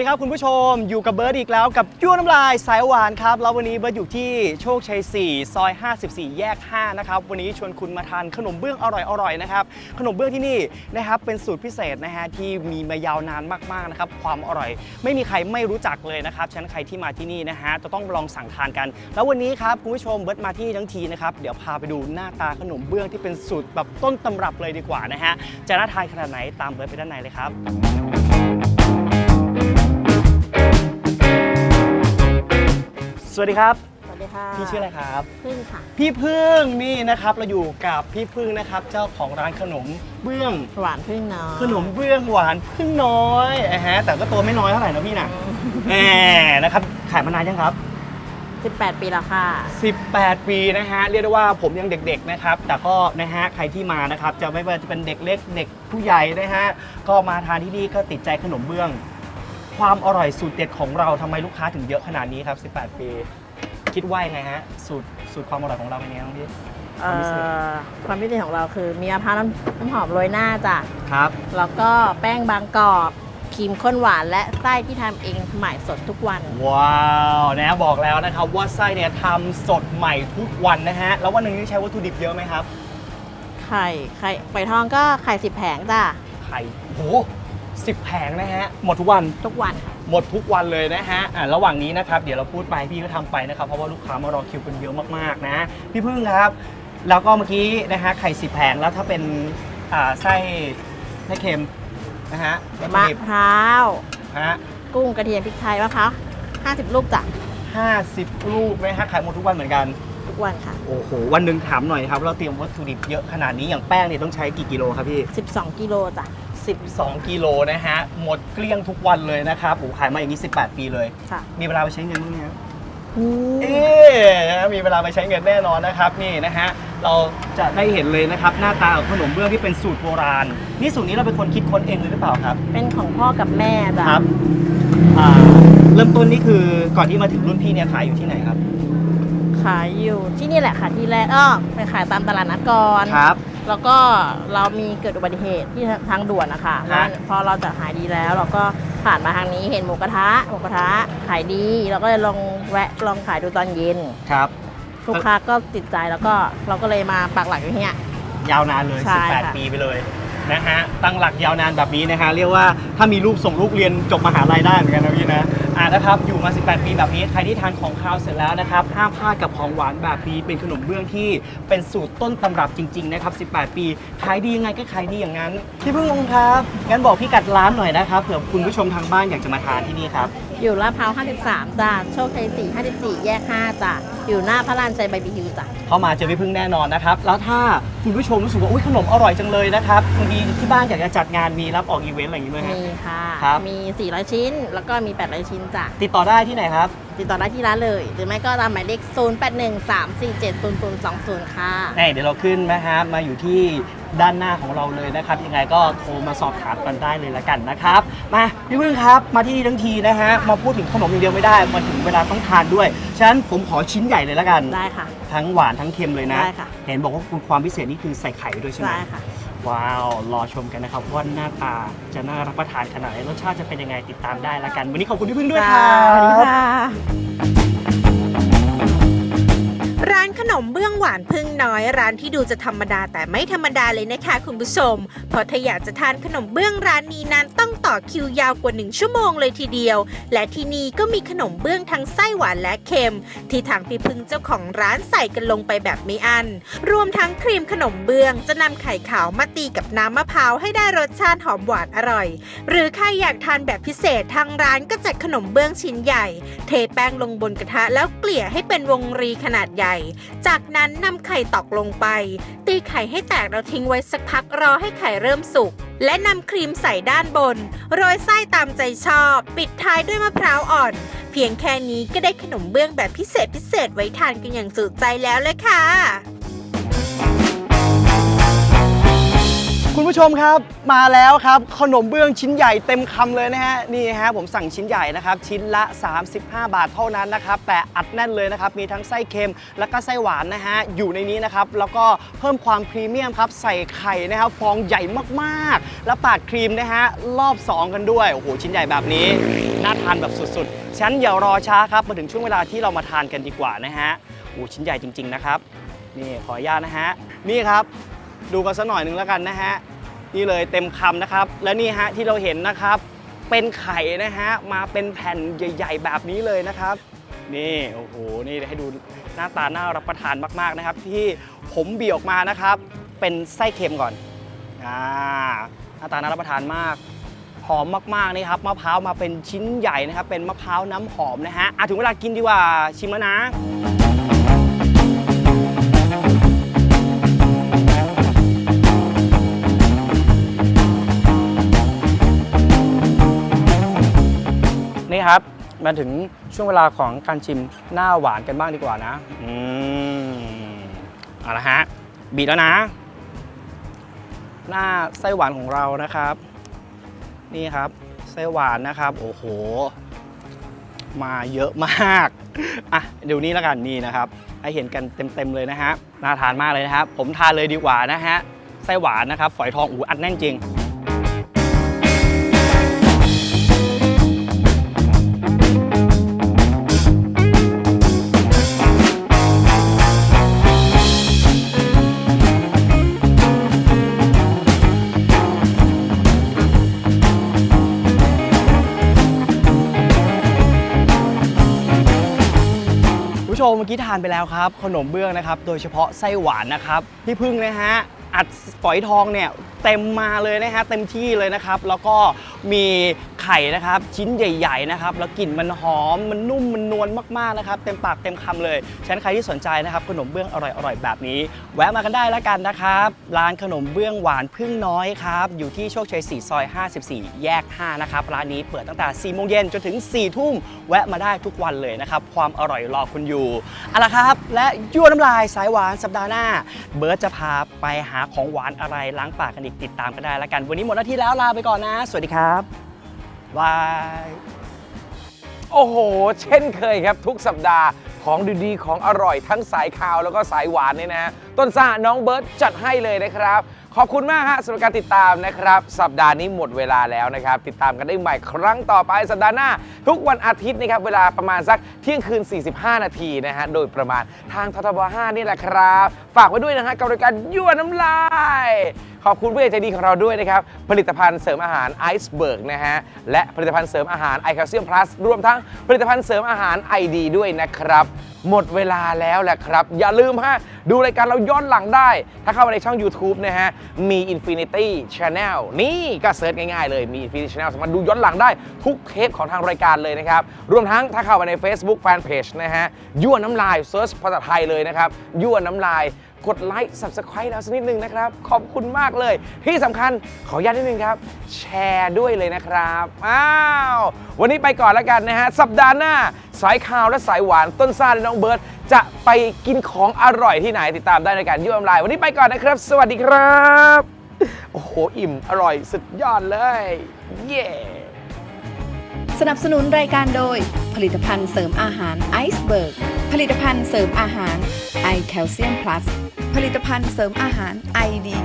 วัสดีครับคุณผู้ชมอยู่กับเบิร์ดอีกแล้วกับยั่วน้ำลายสายหวานครับแล้ววันนี้เบิร์ดอยู่ที่โชคชัย 4 ซอย 54 แยก 5 นะครับวันนี้ชวนคุณมาทานขนมเบื้องอร่อยๆนะครับขนมเบื้องที่นี่นะครับเป็นสูตรพิเศษนะฮะที่มีมายาวนานมากๆนะครับความอร่อย ไม่มีใครไม่รู้จักเลยนะครับฉะนันใครที่มาที่นี่นะฮะจะต้องลองสั่งทานกัน แล้ววันนี้ครับคุณผู้ชมเบิร์ดมาที่นี่ทั้งทีนะครับเดี๋ยวพาไปดูหน้าตาขนมเบื้องที่เป็นสูตรแบบต้นตำรับเลยดีกว่านะฮะจะน่าทานขนาดไหนตามเบิร์ดไปด้านในเลยครับ วัสดีครับ สวัสดีค่ะพี่ชื่ออะไรครับ พึ่งค่ะพี่พึ่งนี่นะครับเราอยู่กับพี่พึ่งนะครับเจ้าของร้านขนมเบื้องหวานพึ่งน้อยขนมเบื้องหวานพึ่งน้อยอะฮะแต่ก็ตัวไม่น้อยเท่าไหร่นะพี่นะแหมนะครับขายมานานยังครับ 18 ปีแล้วค่ะ 18 ปีนะฮะเรียกได้ว่าผมยังเด็กๆนะครับ แต่ก็นะฮะใครที่มานะครับจะไม่ว่าจะเป็นเด็กเล็กเด็กผู้ใหญ่นะฮะก็มาทานที่นี่ก็ติดใจขนมเบื้อง ความอร่อยสูตรเด็ดของเราทำไมลูกค้าถึงเยอะขนาดนี้ครับ 18 ปี คิดว่ายังไงฮะสูตรสูตรความอร่อยของเราเป็นยังไงบ้างพี่ เอ่อความพิเศษของเราคือมีมะพร้าวน้ำน้ำหอมโรยหน้าจ้ะ ครับ แล้วก็แป้งบางกรอบครีมข้นหวานและไส้ที่ทำเองใหม่สดทุกวัน ว้าวนะบอกแล้วนะครับว่าไส้เนี่ยทำสดใหม่ทุกวันนะฮะ แล้ววันหนึ่งนี่ใช้วัตถุดิบเยอะไหมครับ ไข่ไข่ไฟทองก็ไข่สิบแผงจ้ะ ไข่โหสิบแผงนะฮะ หมดทุกวัน ทุกวันหมดทุกวันเลยนะฮะอะระหว่างนี้นะครับ เดี๋ยวเราพูดไปพี่ก็ทำไปนะครับ เพราะว่าลูกค้ามารอคิวกันเยอะมากๆนะ พี่พึ่งครับ แล้วก็เมื่อกี้นะฮะไข่สิบแผงแล้วถ้าเป็นอ่าไส้ไส้เค็มนะฮะวัตถุมะดิบพร้าว ฮะกุ้งกระเทียมพริกไทยมะพร้าว50 ลูกจ้ะห้าสิบลูกนะฮะขายหมดทุกวันเหมือนกัน ทุกวันค่ะ โอ้โห วันหนึ่งถามหน่อยครับ เราเตรียมวัตถุดิบเยอะขนาดนี้อย่างแป้งเนี่ยต้องใช้กี่กิโลครับพี่ 12 กิโลจ้ะ 12 กิโลนะฮะ หมดเกลี้ยงทุกวันเลยนะครับโอ้โหขายมาอย่างนี้ 18 ปีเลย ค่ะ มีเวลาไปใช้เงินบ้างไหมครับอืมเอ๊ะมีเวลาไปใช้เงินแน่นอนนะครับนี่นะฮะเราจะได้เห็นเลยนะครับ หน้าตาของขนมเบื้องที่เป็นสูตรโบราณ นี่สูตรนี้เราเป็นคนคิดค้นเองเลยหรือเปล่าครับเป็นของพ่อกับแม่จ้ะครับอ่าเริ่มต้นนี่คือก่อนที่มาถึงรุ่นพี่เนี่ยขายอยู่ที่ไหนครับขายอยู่ที่นี่แหละค่ะที่แรกอ้อไปขายตามตลาดนัดก่อนครับ แล้วก็เรามีเกิดอุบัติเหตุที่ทางด่วนนะคะฮะ แล้วพอเราจะหายดีแล้ว เราก็ผ่านมาทางนี้เห็นหมูกระทะหมูกระทะขายดีเราก็เลยลองแวะลองขายดูตอนเย็นครับ ลูกค้าก็ติดใจแล้วก็เราก็เลยมาปักหลักอยู่ที่เนี่ย ยาวนานเลย ใช่ค่ะ 18 ปีไปเลยนะฮะตั้งหลักยาวนานแบบนี้นะฮะเรียกว่าถ้ามีลูกส่งลูกเรียนจบมหาลัยได้เหมือนกันนะพี่นะ อ่านะครับอยู่มา 18 ปีแบบนี้ใครที่ทานของคาวเสร็จแล้วนะครับห้ามพลาดกับของหวานแบบนี้เป็นขนมเบื้องที่เป็นสูตรต้นตำรับจริงๆนะครับ 18 ปีขายดียังไงก็ขายดีอย่างนั้นพี่พึ่งลงครับงั้นบอกพี่กัดร้านหน่อยนะครับเผื่อคุณผู้ชมทางบ้านอยากจะมาทานที่นี่ครับ อยู่ลาดพร้าว 53 จ้ะโชคชัย 4 54 แยก 5 จ้ะอยู่หน้าพระลานชัยบายบิคิวจ้ะเข้ามาเจอพี่พึ่งแน่นอนนะครับ แล้วถ้าคุณผู้ชมรู้สึกว่าอุ้ยขนมอร่อยจังเลยนะครับบางทีที่บ้านอยากจะจัดงานมีรับออกอีเวนต์อะไรอย่างนี้ไหมฮะ มีค่ะ ครับ มี 400 ชิ้น แล้วก็มี 800 ชิ้นจ้ะติดต่อได้ที่ไหนครับ ติดต่อได้ที่ร้านเลย หรือไม่ก็ตามหมายเลข 0813470020 ค่ะ นี่เดี๋ยวเราขึ้นนะฮะมาอยู่ที่ด้านหน้าของเราเลยนะครับ ยังไงก็โทรมาสอบถามกันได้เลยละกันนะครับ มาพี่พึ่งครับมาที่นี่ทั้งทีนะฮะมาพูดถึงขนมอย่างเดียวไม่ได้มาถึงเวลาต้องทานด้วย ฉะนั้นผมขอชิ้นใหญ่เลยละกัน ได้ค่ะ ทั้งหวานทั้งเค็มเลยนะ ได้ค่ะ เห็นบอกว่าคุณความพิเศษนี่คือใส่ไข่ไปด้วยใช่ไหม ได้ค่ะ ว้าว รอชมกันนะครับว่าหน้าตาจะน่ารับประทานขนาดไหนรสชาติจะเป็นยังไงติดตามได้ละกัน วันนี้ขอบคุณพี่พึ่งด้วยครัสวัสดีบค่ะ ร้านขนมเบื้องหวานพึ่งน้อยร้านที่ดูจะธรรมดาแต่ไม่ธรรมดาเลยนะคะคุณผู้ชม เพราะถ้าอยากจะทานขนมเบื้องร้านนี้นั้นต้องต่อคิวยาวกว่า 1 ชั่วโมงเลยทีเดียว และที่นี่ก็มีขนมเบื้องทั้งไส้หวานและเค็ม ที่ทางพี่พึ่งเจ้าของร้านใส่กันลงไปแบบไม่อัน รวมทั้งครีมขนมเบื้องจะนำไข่ขาวมาตีกับน้ำมะพร้าวให้ได้รสชาติหอมหวานอร่อย หรือใครอยากทานแบบพิเศษทางร้านก็จัดขนมเบื้องชิ้นใหญ่ เทแป้งลงบนกระทะแล้วเกลี่ยให้เป็นวงรีขนาดใหญ่จากนั้นนำไข่ตอกลงไป ตีไข่ให้แตกเราทิ้งไว้สักพักรอให้ไข่เริ่มสุก และนำครีมใส่ด้านบน โรยไส้ตามใจชอบ ปิดท้ายด้วยมะพร้าวอ่อน เพียงแค่นี้ก็ได้ขนมเบื้องแบบพิเศษพิเศษไว้ทานกันอย่างจุใจแล้วเลยค่ะ ผู้ชมครับมาแล้วครับ ขนมเบื้องชิ้นใหญ่เต็มคำเลยนะฮะนี่ฮะผมสั่งชิ้นใหญ่นะครับ ชิ้นละ 35 บาทเท่านั้นนะครับ แต่อัดแน่นเลยนะครับ มีทั้งไส้เค็มแล้วก็ไส้หวานนะฮะอยู่ในนี้นะครับ แล้วก็เพิ่มความพรีเมียมครับ ใส่ไข่นะครับฟองใหญ่มากๆ แล้วปาดครีมนะฮะรอบ 2 กันด้วยโอ้โหชิ้นใหญ่แบบนี้น่าทานแบบสุดๆฉันอย่ารอช้าครับมาถึงช่วงเวลาที่เรามาทานกันดีกว่านะฮะโอ้ชิ้นใหญ่จริง ๆนะครับนี่ขออนุญาตนะฮะนี่ครับดูกันสักหน่อยหนึ่งแล้วกันนะฮะ นี่เลยเต็มคำนะครับ และนี่ฮะที่เราเห็นนะครับ เป็นไข่นะฮะมาเป็นแผ่นใหญ่ ๆ แบบนี้เลยนะครับ นี่โอ้โหนี่ให้ดูหน้าตาน่ารับประทานมากๆนะครับ ที่ผมบีออกมานะครับ เป็นไส้เค็มก่อนอ่าหน้าตาน่ารับประทานมากหอมมากๆนี่ครับมะพร้าวมาเป็นชิ้นใหญ่นะครับ เป็นมะพร้าวน้ำหอมนะฮะอะถึงเวลากินดีกว่าชิมแล้วนะ นี่ครับมาถึงช่วงเวลาของการชิมหน้าหวานกันบ้างดีกว่านะ อืมเอาละฮะ บีบแล้วนะ หน้าไส้หวานของเรานะครับ นี่ครับ ไส้หวานนะครับ โอ้โห มาเยอะมาก อะเดี๋ยวนี้แล้วกันนี่นะครับ ให้เห็นกันเต็มๆเลยนะฮะ น่าทานมากเลยนะครับ ผมทานเลยดีกว่านะฮะ ไส้หวานนะครับ ฝอยทองอูอัดแน่นจริง เมื่อกี้ทานไปแล้วครับ ขนมเบื้องนะครับ โดยเฉพาะไส้หวานนะครับพี่พึ่งนะฮะอัดฝอยทองเนี่ยเต็มมาเลยนะฮะเต็มที่เลยนะครับ แล้วก็มี ไข่นะครับ ชิ้นใหญ่ ๆ นะครับ แล้วกลิ่นมันหอม มันนุ่ม มันนวลมากๆ นะครับ เต็มปากเต็มคำเลย ฉะนั้นใครที่สนใจนะครับ ขนมเบื้องอร่อยๆ แบบนี้ แวะมากันได้แล้วกันนะครับ ร้านขนมเบื้องหวานพึ่งน้อยครับ อยู่ที่โชคชัย 4 ซอย 54 แยก 5 นะครับ ร้านนี้เปิดตั้งแต่ 4 โมงเย็นจนถึง 4 ทุ่ม แวะมาได้ทุกวันเลยนะครับ ความอร่อยรอคุณอยู่เอาละครับ และยั่วน้ำลายสายหวานสัปดาห์หน้า เบิร์ตจะพาไปหาของหวานอะไรล้างปากกันอีกติดตามกันได้แล้วกัน วันนี้หมดหน้าที่แล้วลาไปก่อนนะ สวัสดีครับ บาย โอ้โห เช่นเคยครับทุกสัปดาห์ของดีๆ ของอร่อยทั้งสายคาวแล้วก็สายหวานเนี่ยนะฮะต้นซ่าน้องเบิร์ตจัดให้เลยนะครับ ขอบคุณมากฮะสำหรับการติดตามนะครับ สัปดาห์นี้หมดเวลาแล้วนะครับ ติดตามกันได้ใหม่ครั้งต่อไปสัปดาห์หน้า ทุกวันอาทิตย์นะครับเวลาประมาณสักเที่ยงคืน 45 นาทีนะฮะโดยประมาณทางททบ 5 นี่แหละครับ ฝากไว้ด้วยนะฮะกับรายการยั่วน้ำลาย ขอบคุณผู้ใหญ่ใจดีของเราด้วยนะครับ ผลิตภัณฑ์เสริมอาหารไอซ์เบิร์กนะฮะ และผลิตภัณฑ์เสริมอาหารไอแคลเซียมพลัสรวมทั้งผลิตภัณฑ์เสริมอาหารไอดีด้วยนะครับ หมดเวลาแล้วแหละครับ อย่าลืมฮะ ดูรายการเราย้อนหลังได้ ถ้าเข้ามาในช่อง YouTube นะฮะ มี Infinity Channel นี่ก็เซิร์ชง่ายๆเลย มี Infinity Channel สามารถดูย้อนหลังได้ทุกเทปของทางรายการเลยนะครับ รวมทั้งถ้าเข้ามาใน Facebook Fanpage นะฮะ ยั่วน้ำลายเซิร์ชภาษาไทยเลยนะครับ ยั่วน้ำลาย กดไลค์ Subscribe แล้วสักนิดนึงนะครับ ขอบคุณมากเลย ที่สำคัญขออนุญาตนิดนึงครับ แชร์ด้วยเลยนะครับอ้าววันนี้ไปก่อนแล้วกันนะฮะ สัปดาห์หน้า สายข่าวและสายหวานต้นซ่าและน้องเบิร์ตจะไปกินของอร่อยที่ไหนติดตามได้ในการยั่วน้ำลาย วันนี้ไปก่อนนะครับ สวัสดีครับ โอ้โหอิ่มอร่อยสุดยอดเลย เย้ สนับสนุนรายการโดย ผลิตภัณฑ์เสริมอาหารไอซ์เบิร์ก ผลิตภัณฑ์เสริมอาหารไอแคลเซียมพลัส ผลิตภัณฑ์เสริมอาหารไอดี